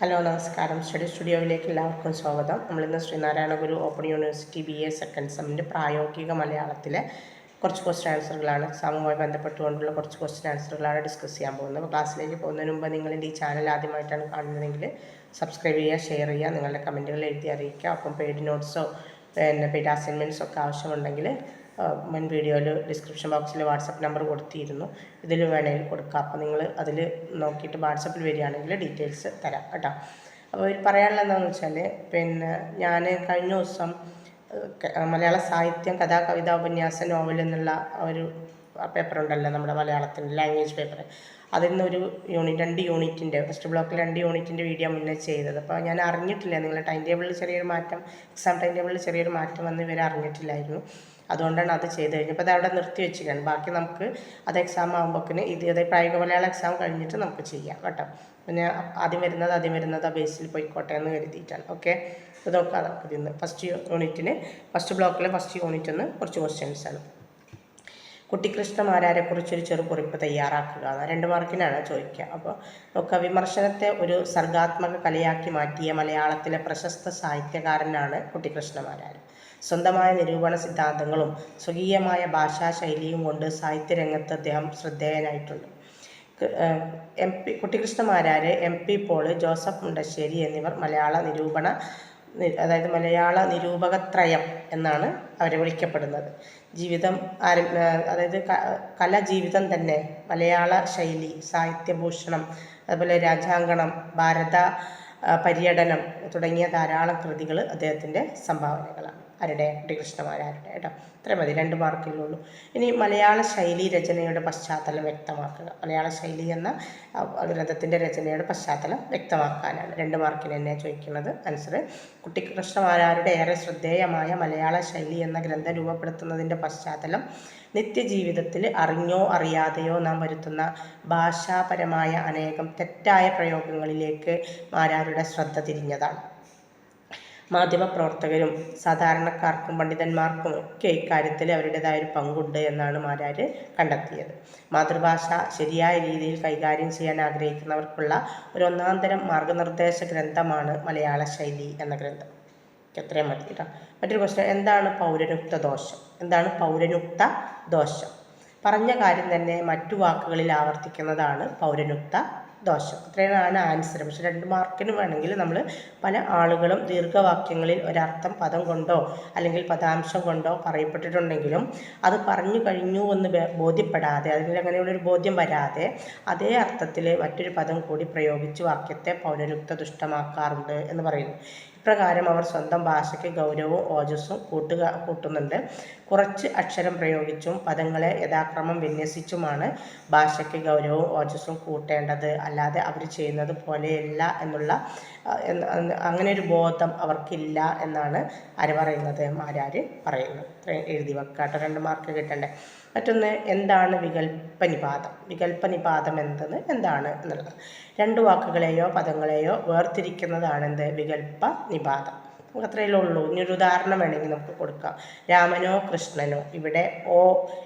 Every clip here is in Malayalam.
ഹലോ നമസ്കാരം. സ്റ്റഡി സ്റ്റുഡിയോയിലേക്ക് എല്ലാവർക്കും സ്വാഗതം. നമ്മളിന്ന് Sreenarayana Guru open university B A second സെമ്മിന്റെ പ്രായോഗിക മലയാളത്തിലെ കുറച്ച് ക്വസ്റ്റ്യൻ ആൻസറുകളാണ് എക്സാമുമായി ബന്ധപ്പെട്ടുകൊണ്ടുള്ള കുറച്ച് ക്വസ്റ്റ്യൻ ആൻസറുകളാണ് ഡിസ്കസ് ചെയ്യാൻ പോകുന്നത്. അപ്പോൾ ക്ലാസ്സിലേക്ക് പോകുന്നതിന് മുമ്പ് നിങ്ങൾ ഈ ചാനൽ ആദ്യമായിട്ടാണ് കാണുന്നതെങ്കിൽ സബ്സ്ക്രൈബ് ചെയ്യുക ഷെയർ ചെയ്യുക നിങ്ങളുടെ കമന്റുകൾ എഴുതി അറിയിക്കുക. അപ്പം പെയ്ഡ് നോട്ട്സോ പിന്നെ പെയ്ഡ് അസൈൻമെന്റ്സോ ഒക്കെ ആവശ്യമുണ്ടെങ്കിൽ മുൻ വീഡിയോയിൽ ഡിസ്ക്രിപ്ഷൻ ബോക്സിൽ വാട്സപ്പ് നമ്പർ കൊടുത്തിരുന്നു. ഇതിൽ വേണമെങ്കിൽ കൊടുക്കാം. അപ്പോൾ നിങ്ങൾ അതിൽ നോക്കിയിട്ട് വാട്സപ്പിൽ വരികയാണെങ്കിൽ ഡീറ്റെയിൽസ് തരാം കേട്ടോ. അപ്പോൾ ഇവർ പറയാനുള്ളത് എന്താണെന്ന് വെച്ചാൽ പിന്നെ ഞാൻ കഴിഞ്ഞ ദിവസം മലയാള സാഹിത്യം കഥാ കവിത ഉപന്യാസ നോവൽ എന്നുള്ള ഒരു പേപ്പർ ഉണ്ടല്ലോ നമ്മുടെ മലയാളത്തിന്റെ ലാംഗ്വേജ് പേപ്പർ അതിൽ നിന്നൊരു യൂണിറ്റ് രണ്ട് യൂണിറ്റിന്റെ ഫസ്റ്റ് ബ്ലോക്കിൽ രണ്ട് യൂണിറ്റിന്റെ വീഡിയോ മുന്നേ ചെയ്തത്. അപ്പോൾ ഞാൻ അറിഞ്ഞിട്ടില്ല നിങ്ങളുടെ ടൈം ടേബിളിൽ ചെറിയൊരു മാറ്റം എക്സാം ടൈം ടേബിളിൽ ചെറിയൊരു മാറ്റം വന്ന് ഇവരെ അറിഞ്ഞിട്ടില്ലായിരുന്നു. അതുകൊണ്ടാണ് അത് ചെയ്ത് കഴിഞ്ഞപ്പോൾ അത് അവിടെ നിർത്തി വെച്ചിരിക്കുകയാണ്. ബാക്കി നമുക്ക് അത് എക്സാം ആകുമ്പോഴേക്കിന് ഇത് അതായത് പ്രായോഗിക മലയാള എക്സാം കഴിഞ്ഞിട്ട് നമുക്ക് ചെയ്യാം കേട്ടോ. പിന്നെ ആദ്യം വരുന്നത് ആദ്യം വരുന്നത് ആ ബേസിൽ പോയിക്കോട്ടെ എന്ന് കരുതിയിട്ടാണ്. ഓക്കെ ഇത് നോക്കാം നമുക്ക് ഇന്ന് ഫസ്റ്റ് യൂണിറ്റിന് ഫസ്റ്റ് ബ്ലോക്കിലെ ഫസ്റ്റ് യൂണിറ്റ് ഒന്ന് കുറച്ച് ക്വസ്റ്റ്യൻസ് ആണ്. കുട്ടിക്കൃഷ്ണമാരാരെ കുറിച്ചൊരു ചെറു കുറിപ്പ് തയ്യാറാക്കുക രണ്ട് മാർക്കിനാണ് ചോദിക്കുക. അപ്പോൾ നോക്കുക വിമർശനത്തെ ഒരു സർഗാത്മക കലയാക്കി മാറ്റിയ മലയാളത്തിലെ പ്രശസ്ത സാഹിത്യകാരനാണ് കുട്ടിക്കൃഷ്ണമാരാർ സ്വന്തമായ നിരൂപണ സിദ്ധാന്തങ്ങളും സ്വകീയമായ ഭാഷാശൈലിയും കൊണ്ട് സാഹിത്യരംഗത്ത് അദ്ദേഹം ശ്രദ്ധേയനായിട്ടുണ്ട്. M P Kuttikrishna Marar M P Paul Joseph Mundassery എന്നിവർ മലയാള നിരൂപണ അതായത് മലയാള നിരൂപകത്രയം എന്നാണ് അവരെ വിളിക്കപ്പെടുന്നത്. ജീവിതം ആരം അതായത് കല ജീവിതം തന്നെ. മലയാള ശൈലി സാഹിത്യഭൂഷണം അതുപോലെ രാജാങ്കണം ഭാരത പര്യടനം തുടങ്ങിയ ധാരാളം കൃതികൾ അദ്ദേഹത്തിന്റെ സംഭാവനകളാണ്. ആരുടെ? കുട്ടികൃഷ്ണമാരാരുടെ കേട്ടോ. ഇത്ര മതി. രണ്ട് മാർക്കിലുള്ളൂ ഇനി മലയാള ശൈലി രചനയുടെ പശ്ചാത്തലം വ്യക്തമാക്കുക. മലയാള ശൈലി എന്ന ഗ്രന്ഥത്തിന്റെ രചനയുടെ പശ്ചാത്തലം വ്യക്തമാക്കാനാണ്. രണ്ട് മാർക്കിന് തന്നെ ചോദിക്കുന്നത്. ആൻസർ കുട്ടികൃഷ്ണമാരാരുടെ ഏറെ ശ്രദ്ധേയമായ മലയാള ശൈലി എന്ന ഗ്രന്ഥം രൂപപ്പെടുത്തുന്നതിന്റെ പശ്ചാത്തലം നിത്യജീവിതത്തിൽ അറിഞ്ഞോ അറിയാതെയോ നാം വരുത്തുന്ന ഭാഷാപരമായ അനേകം തെറ്റായ പ്രയോഗങ്ങളിലേക്ക് മാരാരുടെ ശ്രദ്ധ തിരിഞ്ഞതാണ്. മാധ്യമപ്രവർത്തകരും സാധാരണക്കാർക്കും പണ്ഡിതന്മാർക്കും ഒക്കെ ഇക്കാര്യത്തിൽ അവരുടേതായ ഒരു പങ്കുണ്ട് എന്നാണ് മാരാർ കണ്ടെത്തിയത്. മാതൃഭാഷ ശരിയായ രീതിയിൽ കൈകാര്യം ചെയ്യാൻ ആഗ്രഹിക്കുന്നവർക്കുള്ള ഒരു ഒന്നാം തരം മാർഗനിർദ്ദേശ ഗ്രന്ഥമാണ് മലയാള ശൈലി എന്ന ഗ്രന്ഥം. എത്രയും മതി കേട്ടോ. മറ്റൊരു ക്വസ്റ്റ്യൻ എന്താണ് പൗരനുക്ത ദോഷം? എന്താണ് പൗരനുക്ത ദോഷം? പറഞ്ഞ കാര്യം തന്നെ മറ്റു വാക്കുകളിൽ ആവർത്തിക്കുന്നതാണ് പൗരനുക്ത ദോഷം. അത്രയാണ് ആൻസർ. പക്ഷെ രണ്ട് മാർക്കിന് വേണമെങ്കിൽ നമ്മൾ പല ആളുകളും ദീർഘവാക്യങ്ങളിൽ ഒരർത്ഥം പദം കൊണ്ടോ അല്ലെങ്കിൽ പദാംശം കൊണ്ടോ പറയപ്പെട്ടിട്ടുണ്ടെങ്കിലും അത് പറഞ്ഞു കഴിഞ്ഞു എന്ന് ബോധ്യപ്പെടാതെ അല്ലെങ്കിൽ അങ്ങനെയുള്ളൊരു ബോധ്യം വരാതെ അതേ അർത്ഥത്തിൽ മറ്റൊരു പദം കൂടി പ്രയോഗിച്ച് വാക്യത്തെ പൗരരുക്ത ദുഷ്ടമാക്കാറുണ്ട് എന്ന് പറയുന്നു. ഇപ്രകാരം അവർ സ്വന്തം ഭാഷയ്ക്ക് ഗൗരവവും ഓജസ്സും കൂട്ടുക കൂട്ടുന്നുണ്ട്. കുറച്ച് അക്ഷരം പ്രയോഗിച്ചും പദങ്ങളെ യഥാക്രമം വിന്യസിച്ചുമാണ് ഭാഷയ്ക്ക് ഗൗരവവും ഓജസ്സും കൂട്ടേണ്ടത്. അല്ലാതെ അവർ ചെയ്യുന്നത് പോലെയല്ല എന്നുള്ള അങ്ങനെ ഒരു ബോധം അവർക്കില്ല എന്നാണ് ആര് പറയുന്നത് ആരാര് പറയുന്നത്. എഴുതി വെക്കാട്ടോ. രണ്ട് മാർക്ക് കിട്ടണ്ടേ? മറ്റൊന്ന് എന്താണ് വികല്പനിപാതം വികല്പനിപാതം എന്തെന്ന് എന്താണ് എന്നുള്ളത്. രണ്ട് വാക്കുകളെയോ പദങ്ങളെയോ വേർതിരിക്കുന്നതാണ് എന്ത് വികല്പ നിപാതം നമുക്ക് അത്രയല്ലേ ഉള്ളൂ. ഇനി ഒരു ഉദാഹരണം വേണമെങ്കിൽ നമുക്ക് കൊടുക്കാം. രാമനോ കൃഷ്ണനോ. ഇവിടെ ഓ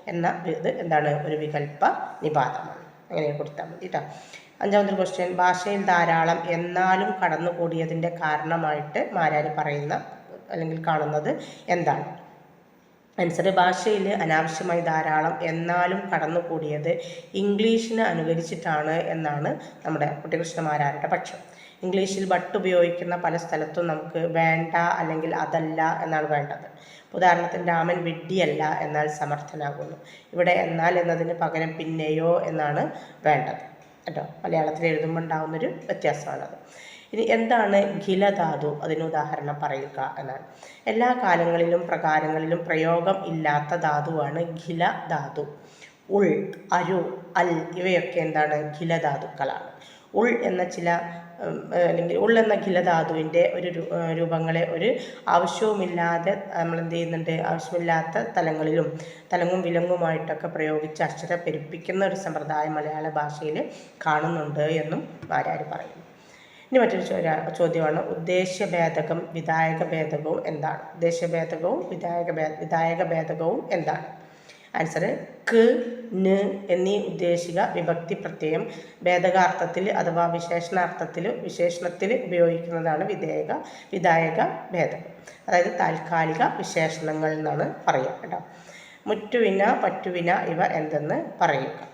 എന്ന ഇത് എന്താണ്? ഒരു വികല്പ നിപാതമാണ് അങ്ങനെ കൊടുത്താൽ മതി കേട്ടോ അഞ്ചാമത്തെ ക്വസ്റ്റ്യൻ ഭാഷയിൽ ധാരാളം എന്നാലും കടന്നുകൂടിയതിന്റെ കാരണമായിട്ട് മാരാർ പറയുന്ന അല്ലെങ്കിൽ കാണുന്നത് എന്താണ്? ആൻസർ ഭാഷയിൽ അനാവശ്യമായി ധാരാളം എന്നാലും കടന്നുകൂടിയത് ഇംഗ്ലീഷിന് അനുകരിച്ചിട്ടാണ് എന്നാണ് നമ്മുടെ കുട്ടികൃഷ്ണമാരാരുടെ പക്ഷം. ഇംഗ്ലീഷിൽ ബട്ട് ഉപയോഗിക്കുന്ന പല സ്ഥലത്തും നമുക്ക് വേണ്ട അല്ലെങ്കിൽ അതല്ല എന്നാണ് വേണ്ടത്. ഉദാഹരണത്തിന് രാമൻ വിഡ്ഢിയല്ല എന്നാൽ സമർത്ഥനാകുന്നു. ഇവിടെ എന്നാൽ എന്നതിന് പകരം പിന്നെയോ എന്നാണ് വേണ്ടത്. കേട്ടോ? മലയാളത്തിൽ എഴുതുമ്പോൾ ഉണ്ടാകുന്നൊരു വ്യത്യാസമാണത്. ഇനി എന്താണ് ഖിലധാതു? അതിന് ഉദാഹരണം പറയുക എന്നാണ്. എല്ലാ കാലങ്ങളിലും പ്രകാരങ്ങളിലും പ്രയോഗം ഇല്ലാത്ത ധാതുവാണ് ഖില ധാതു ഉൾ അരു അൽ ഇവയൊക്കെ എന്താണ്? ഖിലധാതുക്കളാണ്. ഉൾ എന്ന ചില അല്ലെങ്കിൽ ഉൾ എന്ന ഖിലധാതുവിന്റെ ഒരു രൂപങ്ങളെ ഒരു ആവശ്യവുമില്ലാതെ നമ്മൾ എന്ത് ചെയ്യുന്നുണ്ട്? ആവശ്യമില്ലാത്ത തലങ്ങളിലും തലങ്ങും വിലങ്ങുമായിട്ടൊക്കെ പ്രയോഗിച്ച് അക്ഷരം പെരുപ്പിക്കുന്ന ഒരു സമ്പ്രദായം മലയാള ഭാഷയിൽ കാണുന്നുണ്ട് എന്നും ആരാര് പറയുന്നു? ഇനി മറ്റൊരു ചോദ്യ- ചോദ്യമാണ്. ഉദ്ദേശ്യഭേദകം വിധായക ഭേദകവും എന്താണ്? ഉദ്ദേശ്യഭേദകവും വിധായക ഭേദ വിധായക ഭേദകവും എന്താണ്? ആൻസർ ക് ന് എന്നീ ഉദ്ദേശിക വിഭക്തി പ്രത്യയം ഭേദകാർത്ഥത്തിൽ അഥവാ വിശേഷണാർത്ഥത്തിൽ വിശേഷണത്തിൽ ഉപയോഗിക്കുന്നതാണ് വിധേയക വിധായക ഭേദം അതായത് താൽക്കാലിക വിശേഷണങ്ങൾ എന്നാണ് പറയുക കേട്ടോ. മുറ്റുവിന പറ്റുവിന ഇവ എന്തെന്ന് പറയുക.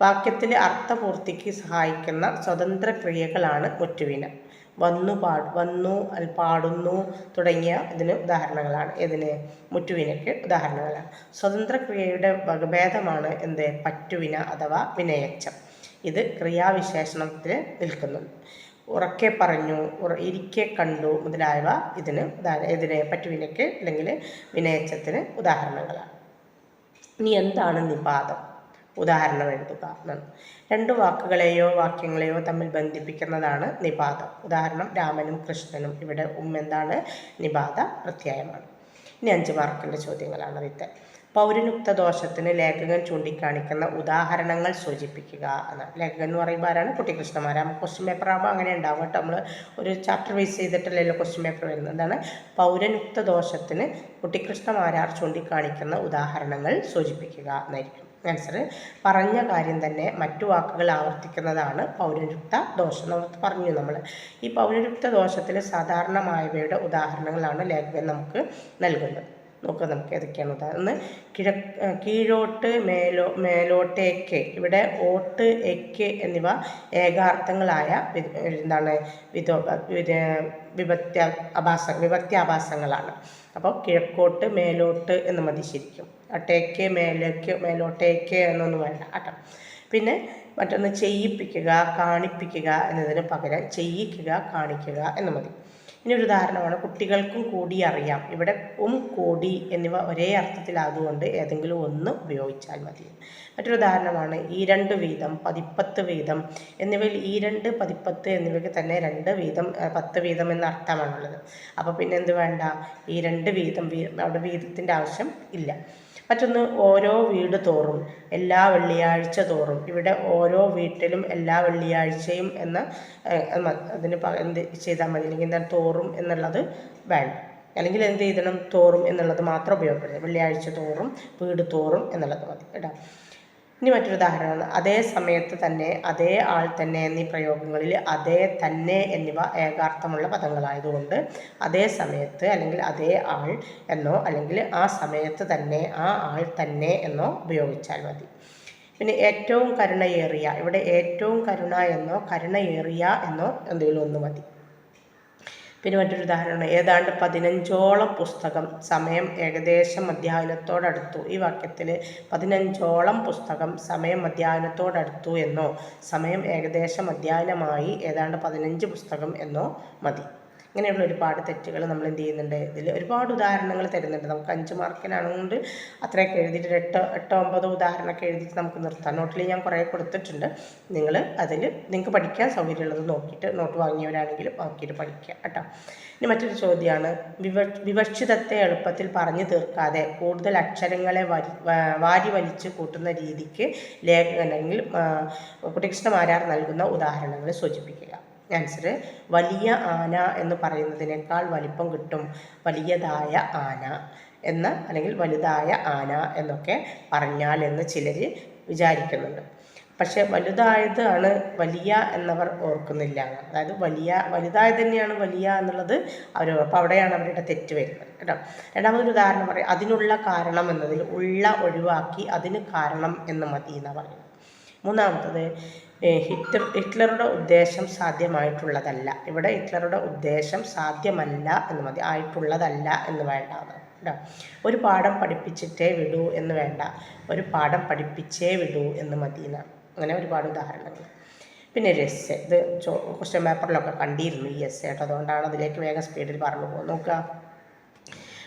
വാക്യത്തിൽ അർത്ഥപൂർത്തിക്ക് സഹായിക്കുന്ന സ്വതന്ത്ര ക്രിയകളാണ് ഒറ്റുവിന. വന്നു പാട് വന്നു പാടുന്നു തുടങ്ങിയ ഇതിന് ഉദാഹരണങ്ങളാണ്. ഇതിന് മുറ്റുവിനയ്ക്ക് ഉദാഹരണങ്ങളാണ്. സ്വതന്ത്ര ക്രിയയുടെ വകഭേദമാണ് എന്ത്? പറ്റുവിന അഥവാ വിനയച്ചം. ഇത് ക്രിയാവിശേഷണത്തിൽ നിൽക്കുന്നുണ്ട് ഉറക്കെ പറഞ്ഞു ഇരിക്കെ കണ്ടു മുതലായവ ഇതിന് ഇതിന് പറ്റുവിനയ്ക്ക് അല്ലെങ്കിൽ വിനയച്ചത്തിന് ഉദാഹരണങ്ങളാണ്. ഇനി എന്താണ് നിപാതം? ഉദാഹരണം എഴുതുക. രണ്ട് വാക്കുകളെയോ വാക്യങ്ങളെയോ തമ്മിൽ ബന്ധിപ്പിക്കുന്നതാണ് നിപാതം. ഉദാഹരണം രാമനും കൃഷ്ണനും. ഇവിടെ ഉം എന്താണ്? നിപാത പ്രത്യയമാണ്. ഇനി അഞ്ച് മാർക്കിന്റെ ചോദ്യങ്ങളാണ് ഇത് പൗരനുക്ത ദോഷത്തിന് ലേഖകൻ ചൂണ്ടിക്കാണിക്കുന്ന ഉദാഹരണങ്ങൾ സൂചിപ്പിക്കുക എന്നാണ് ലേഖകൻ എന്ന് പറയുമ്പോൾ ആരാണ്? കുട്ടികൃഷ്ണമാരാണ് ക്വസ്റ്റ്യൻ പേപ്പർ ആകുമ്പോൾ അങ്ങനെ ഉണ്ടാവും കേട്ടോ. നമ്മൾ ഒരു ചാപ്റ്റർ വൈസ് ചെയ്തിട്ടല്ലല്ലോ ക്വസ്റ്റ്യൻ പേപ്പർ വരുന്നത്. എന്താണ്? പൗരനുക്ത ദോഷത്തിന് കുട്ടികൃഷ്ണമാരാർ ചൂണ്ടിക്കാണിക്കുന്ന ഉദാഹരണങ്ങൾ സൂചിപ്പിക്കുക എന്നായിരിക്കും. ആൻസർ പറഞ്ഞ കാര്യം തന്നെ മറ്റു വാക്കുകൾ ആവർത്തിക്കുന്നതാണ് പൗരയുക്ത ദോഷം നമ്മൾ പറഞ്ഞു നമ്മൾ ഈ പൗരയുക്ത ദോഷത്തിൽ സാധാരണമായവയുടെ ഉദാഹരണങ്ങളാണ് ലേഖകൻ നമുക്ക് നൽകുന്നത്. നോക്കുക നമുക്ക് ഏതൊക്കെയാണ് ഉദാഹരണം കിഴ കീഴോട്ട് മേലോ മേലോട്ടേക്ക് ഇവിടെ ഓട്ട് എക്ക് എന്നിവ ഏകാർത്ഥങ്ങളായ എന്താണ് വിധോ വിഭക്തി ആഭാസ വിഭക്തി അപ്പോൾ കിഴക്കോട്ട് മേലോട്ട് എന്ന് മതി ശരിക്കും. അട്ടേക്ക് മേലേക്ക് മേലോട്ടേക്ക് എന്നൊന്നും വേണ്ട കേട്ടോ. പിന്നെ മറ്റൊന്ന് ചെയ്യിപ്പിക്കുക കാണിപ്പിക്കുക എന്നതിന് പകരം ചെയ്യിക്കുക കാണിക്കുക എന്ന് മതി. ഇനി ഒരു ഉദാഹരണമാണ് കുട്ടികൾക്കും കൂടി അറിയാം. ഇവിടെ ഉം കൂടി എന്നിവ ഒരേ അർത്ഥത്തിലാതുകൊണ്ട് ഏതെങ്കിലും ഒന്ന് ഉപയോഗിച്ചാൽ മതി. മറ്റൊരു ഉദാഹരണമാണ് ഈ രണ്ട് വീതം പതിപ്പത്ത് വീതം എന്നിവയിൽ ഈ രണ്ട് പതിപ്പത്ത് എന്നിവയ്ക്ക് തന്നെ രണ്ട് വീതം പത്ത് വീതം എന്ന അർത്ഥമാണുള്ളത്. അപ്പോൾ പിന്നെ എന്ത് വേണ്ട? ഈ രണ്ട് വീതം അവിടെ വീതത്തിന്റെ ആവശ്യം ഇല്ല. മറ്റൊന്ന് ഓരോ വീട് തോറും എല്ലാ വെള്ളിയാഴ്ച തോറും. ഇവിടെ ഓരോ വീട്ടിലും എല്ലാ വെള്ളിയാഴ്ചയും എന്ന അതിന് എന്ത് ചെയ്താൽ മതി. അല്ലെങ്കിൽ എന്താണ് തോറും എന്നുള്ളത് വേണ്ട. അല്ലെങ്കിൽ എന്ത് ചെയ്തണം? തോറും എന്നുള്ളത് മാത്രം ഉപയോഗപ്പെടുത്തുക. വെള്ളിയാഴ്ച തോറും വീട് തോറും എന്നുള്ളത് മതി. കേട്ടോ. ഇനി മറ്റൊരു ഉദാഹരണമാണ്. അതേ സമയത്ത് തന്നെ അതേ ആൾ തന്നെ എന്നീ പ്രയോഗങ്ങളിൽ അതേ തന്നെ എന്നിവ ഏകാർത്ഥമുള്ള പദങ്ങളായതുകൊണ്ട് അതേ സമയത്ത് അല്ലെങ്കിൽ അതേ ആൾ എന്നോ അല്ലെങ്കിൽ ആ സമയത്ത് തന്നെ ആ ആൾ തന്നെ എന്നോ ഉപയോഗിച്ചാൽ മതി. പിന്നെ ഏറ്റവും കരുണയേറിയ ഇവിടെ ഏറ്റവും കരുണ എന്നോ കരുണയേറിയ എന്നോ എന്തെങ്കിലും ഒന്ന് മതി. പിന്നെ മറ്റൊരു ഉദാഹരണം ഏതാണ്ട് പതിനഞ്ചോളം പുസ്തകം സമയം ഏകദേശം മധ്യാഹ്നത്തോടടുത്തു ഈ വാക്യത്തിൽ പതിനഞ്ചോളം പുസ്തകം സമയം മധ്യാഹ്നത്തോടടുത്തു എന്നോ സമയം ഏകദേശം മധ്യാഹ്നമായി ഏതാണ്ട് പതിനഞ്ച് പുസ്തകം എന്നോ മതി. ഇങ്ങനെയുള്ള ഒരുപാട് തെറ്റുകൾ നമ്മൾ എന്ത് ചെയ്യുന്നുണ്ട്. ഇതിൽ ഒരുപാട് ഉദാഹരണങ്ങൾ തരുന്നുണ്ട്. നമുക്ക് അഞ്ച് മാർക്കിനാണെങ്കിൽ അത്രയൊക്കെ എഴുതിയിട്ട് എട്ടോ എട്ടോ ഒമ്പതോ ഉദാഹരണമൊക്കെ എഴുതിയിട്ട് നമുക്ക് നിർത്താം. നോട്ടിൽ ഞാൻ കുറേ കൊടുത്തിട്ടുണ്ട്. നിങ്ങൾ അതിൽ നിങ്ങൾക്ക് പഠിക്കാൻ സൗകര്യമുള്ളത് നോക്കിയിട്ട് നോട്ട് വാങ്ങിയവരാണെങ്കിലും നോക്കിയിട്ട് പഠിക്കുക കേട്ടോ. ഇനി മറ്റൊരു ചോദ്യമാണ് വിവ വിവക്ഷിതത്തെ എളുപ്പത്തിൽ പറഞ്ഞു തീർക്കാതെ കൂടുതൽ അക്ഷരങ്ങളെ വരി വാരി വലിച്ച് കൂട്ടുന്ന രീതിക്ക് ലേഖകൻ അല്ലെങ്കിൽ നൽകുന്ന ഉദാഹരണങ്ങൾ സൂചിപ്പിക്കുക. ആൻസർ വലിയ ആന എന്ന് പറയുന്നതിനേക്കാൾ വലിപ്പം കിട്ടും. വലിയതായ ആന എന്ന് അല്ലെങ്കിൽ വലുതായ ആന എന്നൊക്കെ പറഞ്ഞാൽ എന്ന് ചിലർ വിചാരിക്കുന്നുണ്ട്. പക്ഷേ വലുതായതാണ് വലിയ എന്നവർ ഓർക്കുന്നില്ല. അതായത് വലിയ വലുതായത് തന്നെയാണ് വലിയ എന്നുള്ളത് അവർ അപ്പോൾ അവിടെയാണ് അവരുടെ തെറ്റ് വരുന്നത് കേട്ടോ. രണ്ടാമതൊരു ഉദാഹരണം പറയാം. അതിനുള്ള കാരണം എന്നതിൽ ഉള്ള ഒഴിവാക്കി അതിന് കാരണം എന്ന് മതി എന്നാണ് പറയുന്നത്. മൂന്നാമത്തത് ഹിറ്റർ ഹിറ്റ്ലറുടെ ഉദ്ദേശം സാധ്യമായിട്ടുള്ളതല്ല. ഇവിടെ ഹിറ്റ്ലറുടെ ഉദ്ദേശം സാധ്യമല്ല എന്ന് മതി. ആയിട്ടുള്ളതല്ല എന്ന് വേണ്ട. കേട്ടോ? ഒരു പാഠം പഠിപ്പിച്ചിട്ടേ വിടൂ എന്ന് വേണ്ട. ഒരു പാഠം പഠിപ്പിച്ചേ വിടൂ എന്ന് മതി അങ്ങനെ ഒരുപാട് ഉദാഹരണങ്ങൾ. പിന്നെ ഒരു എസ് ഇത് ക്വസ്റ്റ്യൻ പേപ്പറിലൊക്കെ കണ്ടിരുന്നു ഈ എസ് കേട്ടോ. അതുകൊണ്ടാണ് അതിലേക്ക് വേഗം സ്പീഡിൽ പറഞ്ഞു പോകുന്നത് നോക്കുക.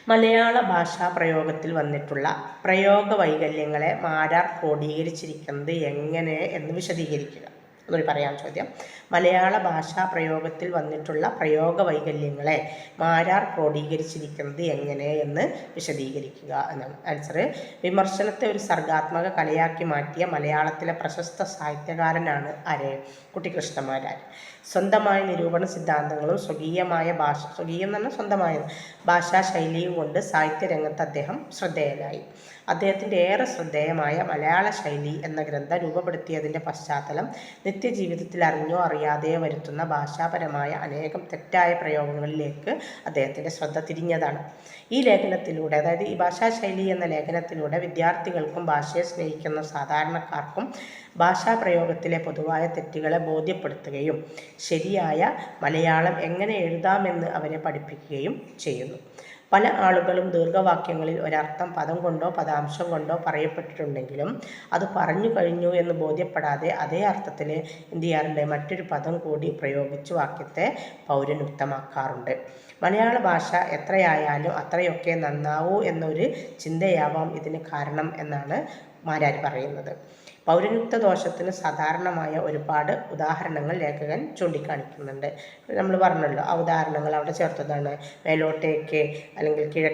മലയാള ഭാഷാ പ്രയോഗത്തിൽ വന്നിട്ടുള്ള പ്രയോഗ വൈകല്യങ്ങളെ മാരാർ ക്രോഡീകരിച്ചിരിക്കുന്നത് എങ്ങനെ എന്ന് വിശദീകരിക്കുക. എന്നൊരു പറയാം ചോദ്യം. മലയാള ഭാഷാ പ്രയോഗത്തിൽ വന്നിട്ടുള്ള പ്രയോഗ വൈകല്യങ്ങളെ മാരാർ ക്രോഡീകരിച്ചിരിക്കുന്നത് എങ്ങനെ എന്ന് വിശദീകരിക്കുക എന്നാണ്. ആൻസർ വിമർശനത്തെ ഒരു സർഗാത്മക കലയാക്കി മാറ്റിയ മലയാളത്തിലെ പ്രശസ്ത സാഹിത്യകാരനാണ് ആര്? കുട്ടികൃഷ്ണമാരാർ സ്വന്തമായ നിരൂപണ സിദ്ധാന്തങ്ങളും സ്വകീയമായ ഭാഷ സ്വകീയം എന്ന് പറഞ്ഞാൽ സ്വന്തമായ ഭാഷാ ശൈലിയും കൊണ്ട് സാഹിത്യരംഗത്ത് അദ്ദേഹം ശ്രദ്ധേയനായി. അദ്ദേഹത്തിന്റെ ഏറെ ശ്രദ്ധേയമായ മലയാള ശൈലി എന്ന ഗ്രന്ഥം രൂപപ്പെടുത്തിയതിന്റെ പശ്ചാത്തലം നിത്യജീവിതത്തിൽ അറിഞ്ഞോ അറിയാതെയോ വരുത്തുന്ന ഭാഷാപരമായ അനേകം തെറ്റായ പ്രയോഗങ്ങളിലേക്ക് അദ്ദേഹത്തിന്റെ ശ്രദ്ധ തിരിഞ്ഞതാണ്. ഈ ലേഖനത്തിലൂടെ അതായത് ഈ ഭാഷാശൈലി എന്ന ലേഖനത്തിലൂടെ വിദ്യാർത്ഥികൾക്കും ഭാഷയെ സ്നേഹിക്കുന്ന സാധാരണക്കാർക്കും ഭാഷാ പ്രയോഗത്തിലെ പൊതുവായ തെറ്റുകളെ ബോധ്യപ്പെടുത്തുകയും ശരിയായ മലയാളം എങ്ങനെ എഴുതാമെന്ന് അവരെ പഠിപ്പിക്കുകയും ചെയ്യുന്നു. പല ആളുകളും ദീർഘവാക്യങ്ങളിൽ ഒരർത്ഥം പദം കൊണ്ടോ പദാംശം കൊണ്ടോ പറയപ്പെട്ടിട്ടുണ്ടെങ്കിലും അത് പറഞ്ഞു കഴിഞ്ഞു എന്ന് ബോധ്യപ്പെടാതെ അതേ അർത്ഥത്തിൽ എന്ത് ചെയ്യാറുണ്ട് മറ്റൊരു പദം കൂടി പ്രയോഗിച്ച് വാക്യത്തെ പൗരനുക്തമാക്കാറുണ്ട് മലയാള ഭാഷ എത്രയായാലും അത്രയൊക്കെ നന്നാവൂ എന്നൊരു ചിന്തയാവാം ഇതിന് കാരണം എന്നാണ് മാരാർ പറയുന്നത്. പൗരനുക്ത ദോഷത്തിന് സാധാരണമായ ഒരുപാട് ഉദാഹരണങ്ങൾ ലേഖകൻ ചൂണ്ടിക്കാണിക്കുന്നുണ്ട്. നമ്മൾ പറഞ്ഞല്ലോ ആ ഉദാഹരണങ്ങൾ അവിടെ ചേർത്തതാണ്. മേലോട്ടേക്ക് അല്ലെങ്കിൽ കിഴ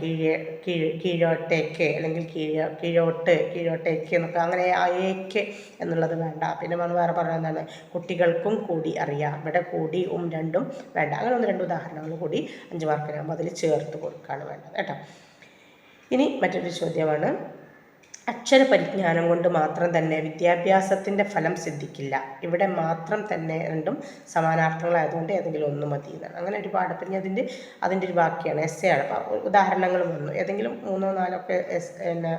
കീഴേ കീഴ് കീഴോട്ടേക്ക് അല്ലെങ്കിൽ കീഴ കീഴോട്ട് കീഴോട്ടേക്ക് എന്നൊക്കെ അങ്ങനെ ഏക്ക് എന്നുള്ളത് വേണ്ട. പിന്നെ നമ്മൾ വേറെ പറയുന്നതാണ് കുട്ടികൾക്കും കൂടി അറിയാം. ഇവിടെ കൂടി ഉം രണ്ടും വേണ്ട. അങ്ങനെ ഒന്ന് രണ്ട് ഉദാഹരണങ്ങൾ കൂടി അഞ്ച് മാർക്കിനാകുമ്പോൾ അതിൽ ചേർത്ത് കൊടുക്കുകയാണ് വേണ്ടത് കേട്ടോ. ഇനി മറ്റൊരു ചോദ്യമാണ്. അക്ഷരപരിജ്ഞാനം കൊണ്ട് മാത്രം തന്നെ വിദ്യാഭ്യാസത്തിന്റെ ഫലം സിദ്ധിക്കില്ല. ഇവിടെ മാത്രം തന്നെ രണ്ടും സമാനാർത്ഥങ്ങളായതുകൊണ്ട് ഏതെങ്കിലും ഒന്ന് മതി എന്നാണ്. അങ്ങനെ ഒരുപാട്. പിന്നെ അതിന്റെ അതിന്റെ ഒരു ബാക്കിയാണ് എസ് എ ആണ് അപ്പോൾ ഉദാഹരണങ്ങൾ വന്നു. ഏതെങ്കിലും മൂന്നോ നാലോ ഒക്കെ എസ് പിന്നെ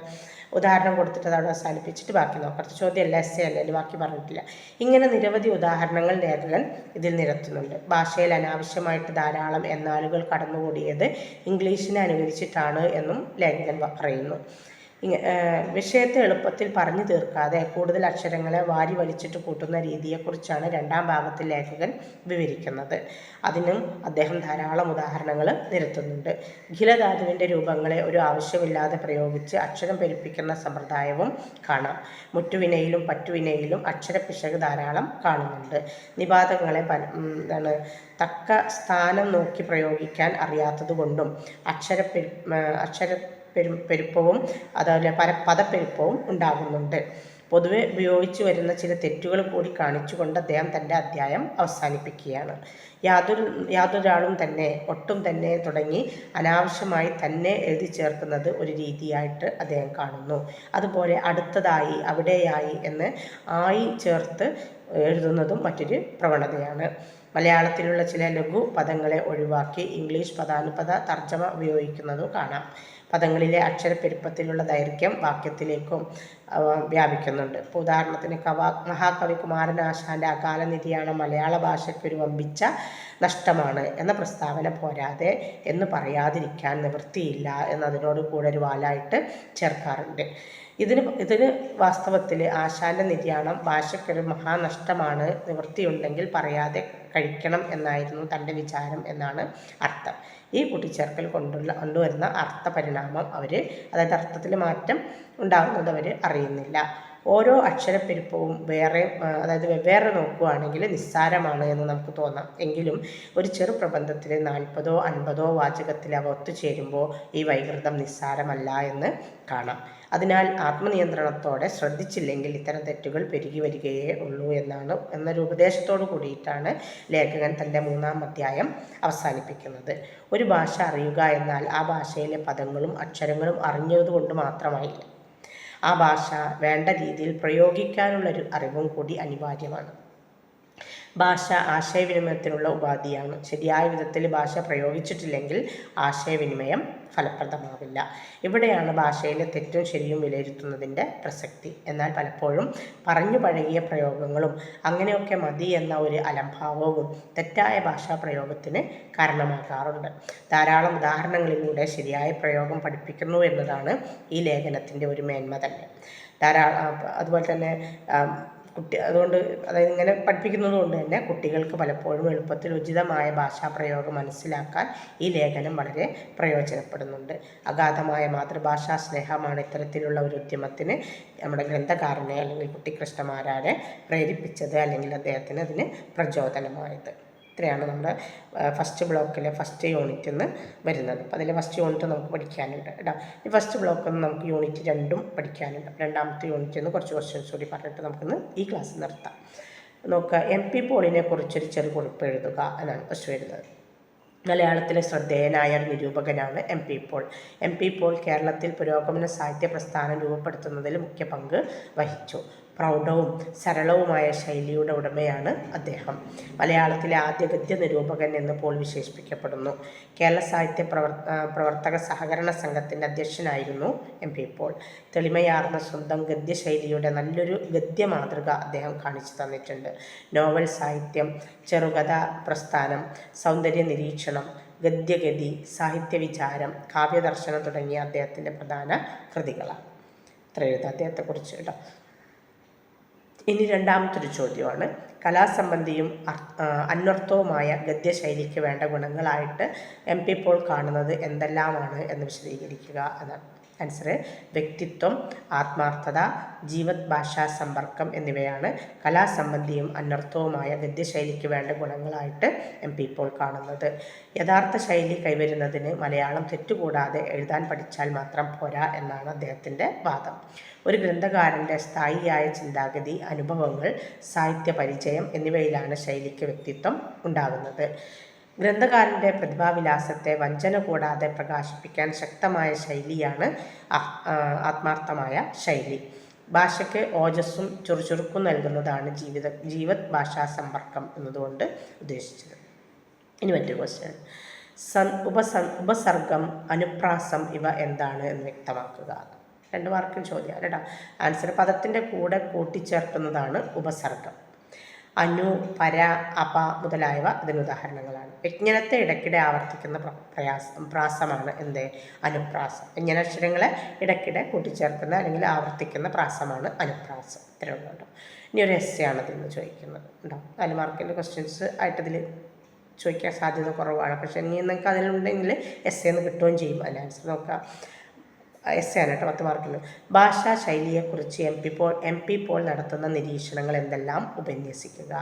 ഉദാഹരണം കൊടുത്തിട്ട് അതവിടെ അവസാനിപ്പിച്ചിട്ട് ബാക്കി നോക്കാം. ചോദ്യമല്ല എസ് എ അല്ലെങ്കിൽ ബാക്കി പറഞ്ഞിട്ടില്ല. ഇങ്ങനെ നിരവധി ഉദാഹരണങ്ങൾ ലേഖകൻ ഇതിൽ നിരത്തുന്നുണ്ട്. ഭാഷയിൽ അനാവശ്യമായിട്ട് ധാരാളം എന്നാലുകൾ കടന്നുകൂടിയത് ഇംഗ്ലീഷിനെ അനുകരിച്ചിട്ടാണ് എന്നും ലേഖകൻ പറയുന്നു. വിഷയത്തെ എളുപ്പത്തിൽ പറഞ്ഞു തീർക്കാതെ കൂടുതൽ അക്ഷരങ്ങളെ വാരി വലിച്ചിട്ട് കൂട്ടുന്ന രീതിയെക്കുറിച്ചാണ് രണ്ടാം ഭാഗത്തിൽ ലേഖകൻ വിവരിക്കുന്നത്. അതിനും അദ്ദേഹം ധാരാളം ഉദാഹരണങ്ങൾ നിരത്തുന്നുണ്ട്. ഖിലധാതുവിന്റെ രൂപങ്ങളെ ഒരു ആവശ്യമില്ലാതെ പ്രയോഗിച്ച് അക്ഷരം പെരുപ്പിക്കുന്ന സമ്പ്രദായവും കാണാം. മുറ്റുവിനയിലും പറ്റുവിനയിലും അക്ഷരപ്പിശക് ധാരാളം കാണുന്നുണ്ട്. നിപാതങ്ങളെ എന്താണ് തക്ക സ്ഥാനം നോക്കി പ്രയോഗിക്കാൻ അറിയാത്തതുകൊണ്ടും അക്ഷര അക്ഷര പെരു പെരുപ്പവും അതുപോലെ പല പദപ്പെരുപ്പവും ഉണ്ടാകുന്നുണ്ട്. പൊതുവെ ഉപയോഗിച്ചു വരുന്ന ചില തെറ്റുകൾ കൂടി കാണിച്ചുകൊണ്ട് അദ്ദേഹം തന്റെ അധ്യായം അവസാനിപ്പിക്കുകയാണ്. യാതൊരു യാതൊരാളും തന്നെ ഒട്ടും തന്നെ തുടങ്ങി അനാവശ്യമായി തന്നെ എഴുതി ചേർക്കുന്നത് ഒരു രീതിയായിട്ട് അദ്ദേഹം കാണുന്നു. അതുപോലെ അടുത്തതായി അവിടെയായി എന്ന് ആയി ചേർത്ത് എഴുതുന്നതും മറ്റൊരു പ്രവണതയാണ്. മലയാളത്തിലുള്ള ചില ലഘു പദങ്ങളെ ഒഴിവാക്കി ഇംഗ്ലീഷ് പദാനുപദ തർജമ ഉപയോഗിക്കുന്നതും കാണാം. പദങ്ങളിലെ അക്ഷരപ്പെരുപ്പത്തിലുള്ള ദൈർഘ്യം വാക്യത്തിലേക്കും വ്യാപിക്കുന്നുണ്ട്. ഇപ്പോൾ ഉദാഹരണത്തിന് കവ മഹാകവി കുമാരനാശാന്റെ അകാലനിധിയാണ് മലയാള ഭാഷയ്ക്കൊരു വമ്പിച്ച നഷ്ടമാണ് എന്ന പ്രസ്താവന പോരാതെ എന്ന് പറയാതിരിക്കാൻ നിവൃത്തിയില്ല എന്നതിനോട് കൂടെ ഒരു വാലായിട്ട് ചേർക്കാറുണ്ട്. ഇതിന് ഇതിന് വാസ്തവത്തിൽ ആശാന്റെ നിര്യാണം ഭാഷയ്ക്കൊരു മഹാനഷ്ടമാണ് നിവൃത്തിയുണ്ടെങ്കിൽ പറയാതെ കഴിക്കണം എന്നായിരുന്നു തന്റെ വിചാരം എന്നാണ് അർത്ഥം. ഈ കൂട്ടിച്ചേർക്കൽ കൊണ്ടുള്ള കൊണ്ടുവരുന്ന അർത്ഥപരിണാമം അവർ അതായത് അർത്ഥത്തിൽ മാറ്റം ഉണ്ടാകുന്നത് അവർ അറിയുന്നില്ല. ഓരോ അക്ഷരപ്പെരുപ്പവും വേറെ അതായത് വെവ്വേറെ നോക്കുകയാണെങ്കിൽ നിസ്സാരമാണ് എന്ന് നമുക്ക് തോന്നാം. എങ്കിലും ഒരു ചെറു പ്രബന്ധത്തിൽ നാൽപ്പതോ അൻപതോ വാചകത്തിൽ അവ ഒത്തുചേരുമ്പോൾ ഈ വൈകൃതം നിസ്സാരമല്ല എന്ന് കാണാം. അതിനാൽ ആത്മനിയന്ത്രണത്തോടെ ശ്രദ്ധിച്ചില്ലെങ്കിൽ ഇത്തരം തെറ്റുകൾ പെരുകി വരികയേ ഉള്ളൂ എന്നാണ് എന്നൊരു ഉപദേശത്തോടു കൂടിയിട്ടാണ് ലേഖകൻ തന്റെ മൂന്നാം അധ്യായം അവസാനിപ്പിക്കുന്നത്. ഒരു ഭാഷ അറിയുക എന്നാൽ ആ ഭാഷയിലെ പദങ്ങളും അക്ഷരങ്ങളും അറിഞ്ഞതുകൊണ്ട് മാത്രമായില്ല. ആ ഭാഷ വേണ്ട രീതിയിൽ പ്രയോഗിക്കാനുള്ളൊരു അറിവും കൂടി അനിവാര്യമാണ്. ഭാഷ ആശയവിനിമയത്തിനുള്ള ഉപാധിയാണ്. ശരിയായ വിധത്തിൽ ഭാഷ പ്രയോഗിച്ചിട്ടില്ലെങ്കിൽ ആശയവിനിമയം ഫലപ്രദമാവില്ല. ഇവിടെയാണ് ഭാഷയിലെ തെറ്റും ശരിയും വിലയിരുത്തുന്നതിന്റെ പ്രസക്തി. എന്നാൽ പലപ്പോഴും പറഞ്ഞു പഴകിയ പ്രയോഗങ്ങളും അങ്ങനെയൊക്കെ മതി എന്ന ഒരു അലംഭാവവും തെറ്റായ ഭാഷാ പ്രയോഗത്തിന് കാരണമാകാറുണ്ട്. ധാരാളം ഉദാഹരണങ്ങളിലൂടെ ശരിയായ പ്രയോഗം പഠിപ്പിക്കുന്നു എന്നതാണ് ഈ ലേഖനത്തിന്റെ ഒരു മേന്മ തന്നെ. ധാരാളം അതുപോലെ തന്നെ കുട്ടി അതുകൊണ്ട് അതായത് ഇങ്ങനെ പഠിപ്പിക്കുന്നത് കൊണ്ട് തന്നെ കുട്ടികൾക്ക് പലപ്പോഴും എളുപ്പത്തിൽ ഉചിതമായ ഭാഷാപ്രയോഗം മനസ്സിലാക്കാൻ ഈ ലേഖനം വളരെ പ്രയോജനപ്പെടുന്നുണ്ട്. അഗാധമായ മാതൃഭാഷാ സ്നേഹമാണ് ഇത്തരത്തിലുള്ള ഒരു ഉദ്യമത്തിന് നമ്മുടെ ഗ്രന്ഥകാരനെ അല്ലെങ്കിൽ കുട്ടിക്കൃഷ്ണമാരാരെ പ്രേരിപ്പിച്ചത് അല്ലെങ്കിൽ അദ്ദേഹത്തിന് അതിന് പ്രചോദനമായത്. ഇത്രയാണ് നമ്മുടെ ഫസ്റ്റ് ബ്ലോക്കിലെ ഫസ്റ്റ് യൂണിറ്റ് എന്ന് വരുന്നത്. അപ്പോൾ അതിലെ ഫസ്റ്റ് യൂണിറ്റ് നമുക്ക് പഠിക്കാനുണ്ട് കേട്ടോ ഈ ഫസ്റ്റ് ബ്ലോക്കിൽ നിന്ന് നമുക്ക് യൂണിറ്റ് രണ്ടും പഠിക്കാനുണ്ട് രണ്ടാമത്തെ യൂണിറ്റിൽ നിന്ന് കുറച്ച് ക്വസ്റ്റ്യൻസ് കൂടി പറഞ്ഞിട്ട് നമുക്കിന്ന് ഈ ക്ലാസ് നിർത്താം. നോക്കുക എം പി പോളിനെ കുറിച്ചൊരു ചെറു കുറിപ്പ് എഴുതുക എന്നാണ് ക്വസ്റ്റ് വരുന്നത്. മലയാളത്തിലെ ശ്രദ്ധേയനായ നിരൂപകനാണ് M P Paul M P Paul കേരളത്തിൽ പുരോഗമന സാഹിത്യ പ്രസ്ഥാനം രൂപപ്പെടുത്തുന്നതിൽ മുഖ്യ പങ്ക് വഹിച്ചു. പ്രൗഢവും സരളവുമായ ശൈലിയുടെ ഉടമയാണ് അദ്ദേഹം. മലയാളത്തിലെ ആദ്യ ഗദ്യ നിരൂപകൻ എന്ന് പോൾ വിശേഷിപ്പിക്കപ്പെടുന്നു. കേരള സാഹിത്യ പ്രവർ പ്രവർത്തക സഹകരണ സംഘത്തിന്റെ അധ്യക്ഷനായിരുന്നു എം പി പോൾ. തെളിമയാർന്ന സ്വന്തം ഗദ്യശൈലിയുടെ നല്ലൊരു ഗദ്യ മാതൃക അദ്ദേഹം കാണിച്ചു തന്നിട്ടുണ്ട്. നോവൽ സാഹിത്യം ചെറുകഥ പ്രസ്ഥാനം സൗന്ദര്യ നിരീക്ഷണം ഗദ്യഗതി സാഹിത്യ വിചാരം കാവ്യദർശനം തുടങ്ങിയ അദ്ദേഹത്തിന്റെ പ്രധാന കൃതികളാണ്. ഇത്ര എഴുതാം അദ്ദേഹത്തെക്കുറിച്ച് കേട്ടോ. ഇനി രണ്ടാമത്തൊരു ചോദ്യമാണ്. കലാസംബന്ധിയും അന്വർത്ഥവുമായ ഗദ്യശൈലിക്ക് വേണ്ട ഗുണങ്ങളായിട്ട് എം പി പോൾ കാണുന്നത് എന്തെല്ലാമാണ് എന്ന് വിശദീകരിക്കുക. എന്നാണ് ആൻസർ വ്യക്തിത്വം ആത്മാർത്ഥത ജീവത് ഭാഷാ സമ്പർക്കം എന്നിവയാണ് കലാസംബന്ധിയും അനർത്ഥവുമായ ഗദ്യശൈലിക്ക് വേണ്ട ഗുണങ്ങളായിട്ട് എം പി ഇപ്പോൾ കാണുന്നത്. യഥാർത്ഥ ശൈലി കൈവരുന്നതിന് മലയാളം തെറ്റുകൂടാതെ എഴുതാൻ പഠിച്ചാൽ മാത്രം പോരാ എന്നാണ് അദ്ദേഹത്തിന്റെ വാദം. ഒരു ഗ്രന്ഥകാരന്റെ സ്ഥായിയായ ചിന്താഗതി അനുഭവങ്ങൾ സാഹിത്യ പരിചയം എന്നിവയിലാണ് ശൈലിക്ക് വ്യക്തിത്വം ഉണ്ടാകുന്നത്. ഗ്രന്ഥകാരന്റെ പ്രതിഭാവിലാസത്തെ വഞ്ചന കൂടാതെ പ്രകാശിപ്പിക്കാൻ ശക്തമായ ശൈലിയാണ് ആത്മാർത്ഥമായ ശൈലി. ഭാഷയ്ക്ക് ഓജസ്സും ചുറുചുറുക്കും നൽകുന്നതാണ് ജീവിത ജീവത് ഭാഷാ സമ്പർക്കം എന്നതുകൊണ്ട് ഉദ്ദേശിച്ചത്. ഇനി മറ്റൊരു ക്വസ്റ്റ്യൻ സൻ ഉപസ ഉപസർഗം അനുപ്രാസം ഇവ എന്താണ് എന്ന് വ്യക്തമാക്കുക. രണ്ട് മാർക്കും ചോദ്യം കേട്ടോ ആൻസർ പദത്തിന്റെ കൂടെ കൂട്ടിച്ചേർക്കുന്നതാണ് ഉപസർഗം. അനു പര അപ മുതലായവ ഇതിന് ഉദാഹരണങ്ങളാണ്. വിജ്ഞാനത്തെ ഇടയ്ക്കിടെ ആവർത്തിക്കുന്ന പ്രയാസം പ്രാസമാണ് എന്ത്? അനുപ്രാസം. വിജ്ഞാനാക്ഷരങ്ങളെ ഇടയ്ക്കിടെ കൂട്ടിച്ചേർക്കുന്ന അല്ലെങ്കിൽ ആവർത്തിക്കുന്ന പ്രാസമാണ് അനുപ്രാസം. ഇത്രയുള്ളൂ ഇനി ഒരു എസ് ആണ് ഇതിൽ ചോദിക്കുന്നത് ഉണ്ടോ നാല് മാർക്കിന്റെ ക്വസ്റ്റ്യൻസ് ആയിട്ടതിൽ ചോദിക്കാൻ സാധ്യത കുറവാണ്. പക്ഷേ ഇനി നിങ്ങൾക്ക് അതിലുണ്ടെങ്കിൽ എസ് എന്ന് കിട്ടുകയും ചെയ്യും. അതിന് ആൻസർ നോക്കാം. എസ് ആണ് കേട്ടോ പത്ത് മാർക്കിൽ ഭാഷാ ശൈലിയെക്കുറിച്ച് M P Paul M P Paul നടത്തുന്ന നിരീക്ഷണങ്ങൾ എന്തെല്ലാം? ഉപന്യസിക്കുക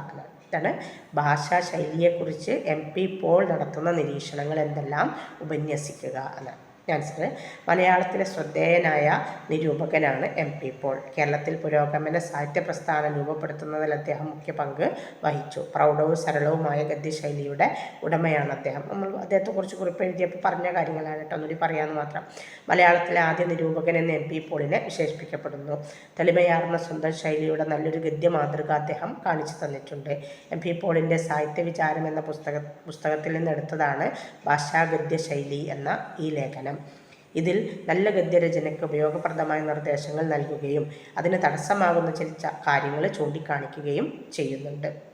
എന്നാണ് ഭാഷാ ശൈലിയെക്കുറിച്ച് എം പി പോൾ നടത്തുന്ന നിരീക്ഷണങ്ങൾ എന്തെല്ലാം? ഉപന്യസിക്കുക എന്നാണ് ആൻസർ മലയാളത്തിലെ ശ്രദ്ധേയനായ നിരൂപകനാണ് എം പി പോൾ കേരളത്തിൽ പുരോഗമന സാഹിത്യ പ്രസ്ഥാനം രൂപപ്പെടുത്തുന്നതിൽ അദ്ദേഹം മുഖ്യ പങ്ക് വഹിച്ചു. പ്രൗഢവും സരളവുമായ ഗദ്യശൈലിയുടെ ഉടമയാണ് അദ്ദേഹം. നമ്മൾ അദ്ദേഹത്തെക്കുറിച്ച് കുറിപ്പ് എഴുതിയപ്പോൾ പറഞ്ഞ കാര്യങ്ങളാണ് കേട്ടോ. ഒന്നുകൂടി പറയാമെന്ന് മാത്രം. മലയാളത്തിലെ ആദ്യ നിരൂപകൻ എന്ന് എം പി പോളിനെ വിശേഷിപ്പിക്കപ്പെടുന്നു. തെളിമയാർന്ന സ്വന്തം ശൈലിയുടെ നല്ലൊരു ഗദ്യ മാതൃക അദ്ദേഹം കാണിച്ചു തന്നിട്ടുണ്ട്. എം പി പോളിന്റെ സാഹിത്യ വിചാരം എന്ന പുസ്തക പുസ്തകത്തിൽ നിന്നെടുത്തതാണ് ഭാഷാഗദ്യ ശൈലി എന്ന ഈ ലേഖനം. ഇതിൽ നല്ല ഗദ്യരചനയ്ക്ക് ഉപയോഗപ്രദമായ നിർദ്ദേശങ്ങൾ നൽകുകയും അതിന് തടസ്സമാകുന്ന ചില കാര്യങ്ങൾ ചൂണ്ടിക്കാണിക്കുകയും ചെയ്യുന്നുണ്ട്.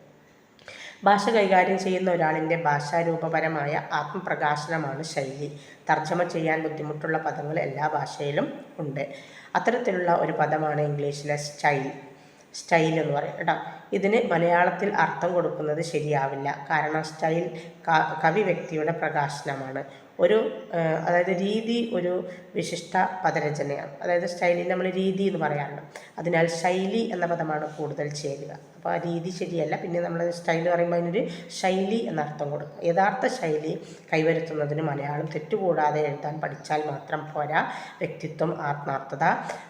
ഭാഷ കൈകാര്യം ചെയ്യുന്ന ഒരാളിന്റെ ഭാഷാരൂപപരമായ ആത്മപ്രകാശനമാണ് ശൈലി. തർജമ ചെയ്യാൻ ബുദ്ധിമുട്ടുള്ള പദങ്ങൾ എല്ലാ ഭാഷയിലും ഉണ്ട്. അത്തരത്തിലുള്ള ഒരു പദമാണ് ഇംഗ്ലീഷിലെ സ്റ്റൈൽ. സ്റ്റൈൽ എന്ന് പറയും കേട്ടോ. ഇതിന് മലയാളത്തിൽ അർത്ഥം കൊടുക്കുന്നത് ശരിയാവില്ല. കാരണം സ്റ്റൈൽ കവി വ്യക്തിയുടെ പ്രകാശനമാണ്. ഒരു അതായത് രീതി ഒരു വിശിഷ്ട പദരചനയാണ്. അതായത് സ്റ്റൈലിൽ നമ്മൾ രീതി എന്ന് പറയാറുണ്ട്. അതിനാൽ ശൈലി എന്ന പദമാണ് കൂടുതൽ ചേരുക. അപ്പോൾ ആ രീതി ശരിയല്ല. പിന്നെ നമ്മൾ സ്റ്റൈൽ പറയുമ്പോൾ അതിനൊരു ശൈലി എന്ന അർത്ഥം കൊടുക്കുക യഥാർത്ഥ ശൈലി കൈവരുത്തുന്നതിന് മലയാളം തെറ്റുകൂടാതെ എഴുതാൻ പഠിച്ചാൽ മാത്രം പോരാ. വ്യക്തിത്വം ആത്മാർത്ഥത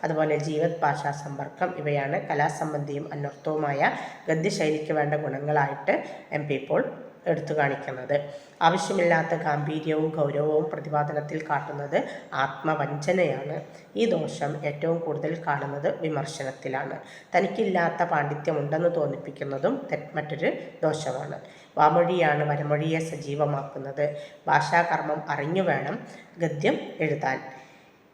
അതുപോലെ ജീവത് ഭാഷാ സമ്പർക്കം ഇവയാണ് കലാസംബന്ധിയും അനർത്ഥവുമായ ഗദ്യശൈലിക്ക് വേണ്ട ഗുണങ്ങളായിട്ട് എം പി പോൾ എടുത്തു കാണിക്കുന്നത്. ആവശ്യമില്ലാത്ത ഗാംഭീര്യവും ഗൗരവവും പ്രതിപാദനത്തിൽ കാട്ടുന്നത് ആത്മവഞ്ചനയാണ്. ഈ ദോഷം ഏറ്റവും കൂടുതൽ കാണുന്നത് വിമർശനത്തിലാണ്. തനിക്കില്ലാത്ത പാണ്ഡിത്യമുണ്ടെന്ന് തോന്നിപ്പിക്കുന്നതും മറ്റൊരു ദോഷമാണ്. വാമൊഴിയാണ് വരമൊഴിയെ സജീവമാക്കുന്നത്. ഭാഷാകർമ്മം അറിഞ്ഞു വേണം ഗദ്യം എഴുതാൻ.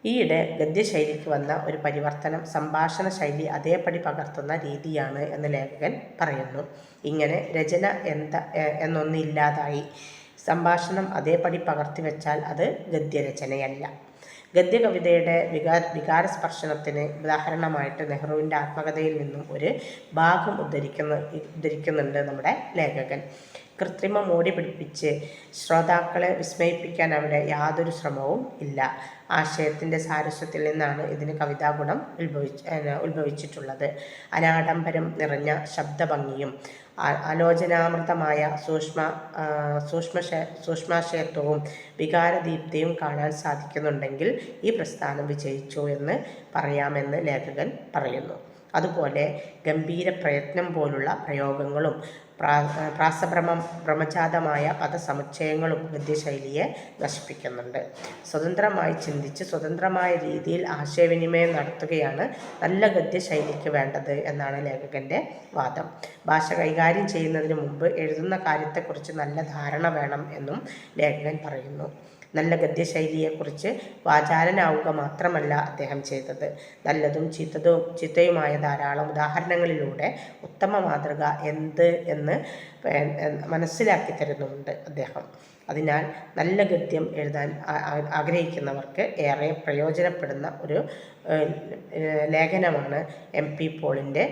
ഈയിടെ ഗദ്യശൈലിക്ക് വന്ന ഒരു പരിവർത്തനം സംഭാഷണ ശൈലി അതേപടി പകർത്തുന്ന രീതിയാണ് എന്ന് ലേഖകൻ പറയുന്നു. ഇങ്ങനെ രചന എന്താ എന്നൊന്നില്ലാതായി. സംഭാഷണം അതേപടി പകർത്തി വെച്ചാൽ അത് ഗദ്യരചനയല്ല. ഗദ്യകവിതയുടെ വികാര വികാരസ്പർശനത്തിന് ഉദാഹരണമായിട്ട് നെഹ്റുവിന്റെ ആത്മകഥയിൽ നിന്നും ഒരു ഭാഗം ഉദ്ധരിക്കുന്ന ഉദ്ധരിക്കുന്നുണ്ട് നമ്മുടെ ലേഖകൻ. കൃത്രിമം ഓടി പിടിപ്പിച്ച് ശ്രോതാക്കളെ വിസ്മയിപ്പിക്കാൻ അവിടെ യാതൊരു ശ്രമവും ഇല്ല. ആശയത്തിന്റെ സാരസ്വത്തിൽ നിന്നാണ് ഇതിന് കവിതാഗുണം ഉത്ഭവിച്ച് ഉത്ഭവിച്ചിട്ടുള്ളത്. അനാഡംബരം നിറഞ്ഞ ശബ്ദഭംഗിയും ആലോചനാമൃതമായ സൂക്ഷ്മ സൂക്ഷ്മ സൂക്ഷ്മാശയത്വവും വികാരദീപ്തിയും കാണാൻ സാധിക്കുന്നുണ്ടെങ്കിൽ ഈ പ്രസ്ഥാനം വിജയിച്ചു എന്ന് പറയാമെന്ന് ലേഖകൻ പറയുന്നു. അതുപോലെ ഗംഭീര പ്രയത്നം പോലുള്ള പ്രയോഗങ്ങളും പ്രാ പ്രാസഭ്രമം ഭ്രമജാതമായ പദസമുച്ചയങ്ങളും ഗദ്യശൈലിയെ നശിപ്പിക്കുന്നുണ്ട്. സ്വതന്ത്രമായി ചിന്തിച്ച് സ്വതന്ത്രമായ രീതിയിൽ ആശയവിനിമയം നടത്തുകയാണ് നല്ല ഗദ്യശൈലിക്ക് വേണ്ടത് എന്നാണ് ലേഖകന്റെ വാദം. ഭാഷ കൈകാര്യം ചെയ്യുന്നതിന് മുമ്പ് എഴുതുന്ന കാര്യത്തെക്കുറിച്ച് നല്ല ധാരണ വേണം എന്നും ലേഖകൻ പറയുന്നു. നല്ല ഗദ്യശൈലിയെക്കുറിച്ച് വാചാലനാവുക മാത്രമല്ല അദ്ദേഹം ചെയ്തത്. നല്ലതും ചീത്തതും ചീത്തയുമായ ധാരാളം ഉദാഹരണങ്ങളിലൂടെ ഉത്തമ മാതൃക എന്ത് എന്ന് മനസ്സിലാക്കി തരുന്നുണ്ട് അദ്ദേഹം. അതിനാൽ നല്ല ഗദ്യം എഴുതാൻ ആഗ്രഹിക്കുന്നവർക്ക് ഏറെ പ്രയോജനപ്പെടുന്ന ഒരു ലേഖനമാണ് എം പി പോളിന്റെ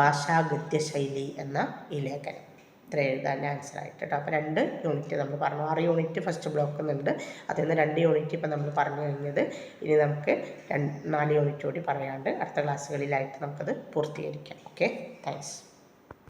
ഭാഷാ ഗദ്യശൈലി എന്ന ഈ ലേഖനം. ഇത്ര എഴുതാന്റെ ആൻസർ ആയിട്ട് കേട്ടോ അപ്പോൾ രണ്ട് യൂണിറ്റ് നമ്മൾ പറഞ്ഞു. ആറ് യൂണിറ്റ് ഫസ്റ്റ് ബ്ലോക്ക് എന്നുണ്ട് അതിൽ നിന്ന് രണ്ട് യൂണിറ്റ് ഇപ്പോൾ നമ്മൾ പറഞ്ഞു കഴിഞ്ഞത്. ഇനി നമുക്ക് നാല് യൂണിറ്റ് കൂടി പറയാണ്ട് അടുത്ത ക്ലാസ്സുകളിലായിട്ട് നമുക്കത് പൂർത്തീകരിക്കാം. Okay thanks